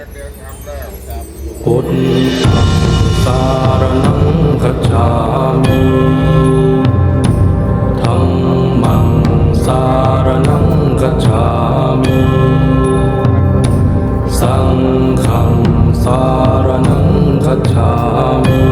พุทธสารนังขจามิธัมมังสารนังขจามิ สังฆังสารนังขจามิ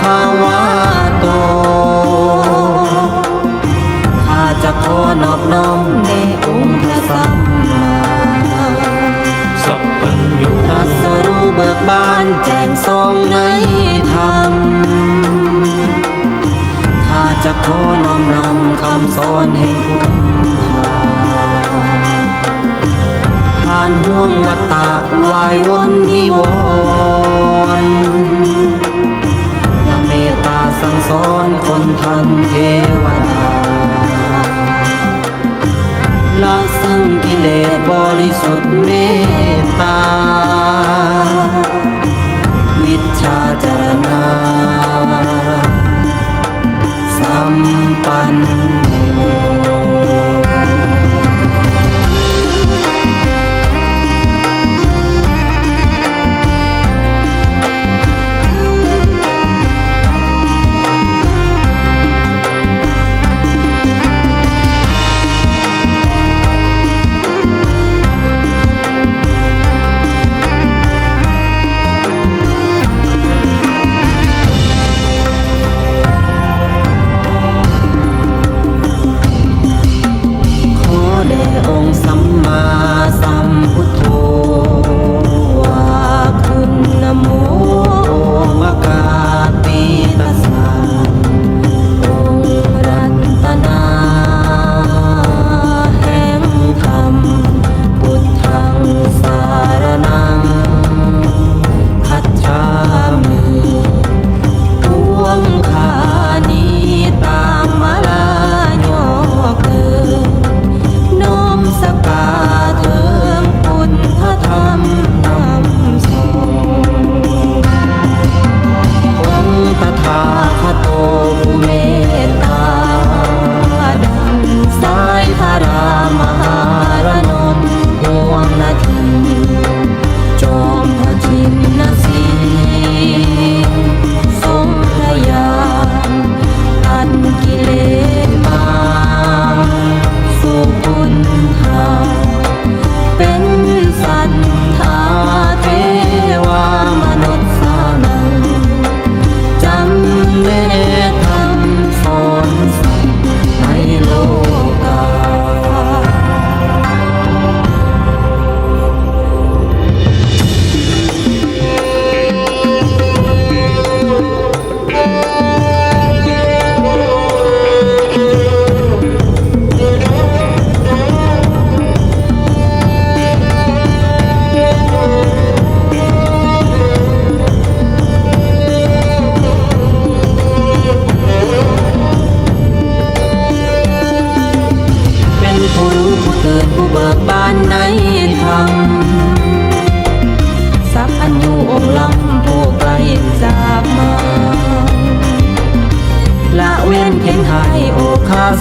คะวะโตข้าจะขอนอบน้อมในองค์พระสัมมาสัพพัญญูตัสรู้เบิกบานแจ้งทรงในธรรมข้าจะขอน้อมนำคำสอนแห่งพุทธาผ่านห่วงวัฏฏะวายวนนิวรณ์ สั่งสอนคนทันเทวดาละสั่งกิเลสบริสุทธิ์เมตตา วิชาจารณา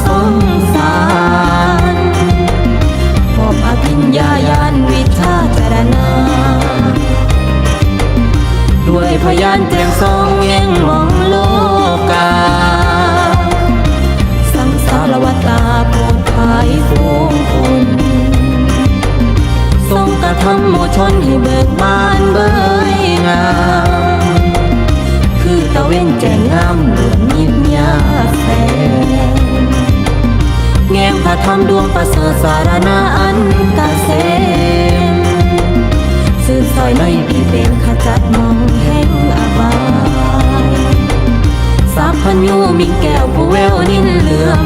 สงสารพบอภิญญาญาณวิชาจารณา ด้วยพยานแจ้งทรงเยังมองโลกา สังสารวัตาโปรดภายฟูงคุณทรงกระทำโมชนให้เบิกบานเบยงามคือตะเวนแจงงามเหลืองยิบยาแสง แง้มพระธรรมดวงประเสริฐสารณะอันตะเสมสื่อซอยในพี่เป็นขจัดมองแห่งอบายสาพพันยูมิงแก้วผู้แววนินเหลื่อม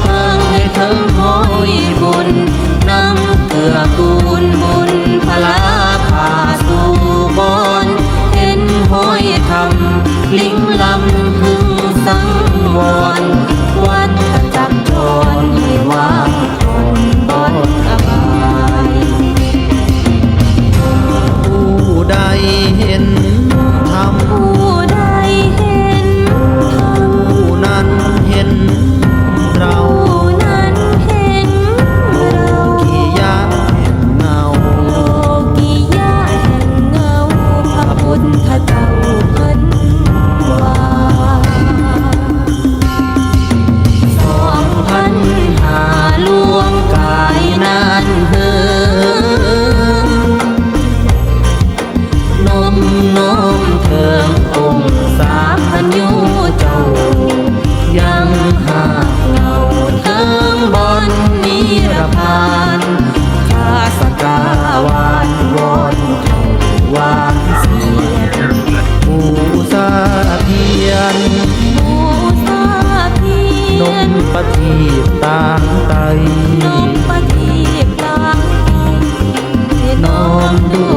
เพิ่งให้ถึงหอยบุญน้ำเกลือกูลบุญพลา মন্দ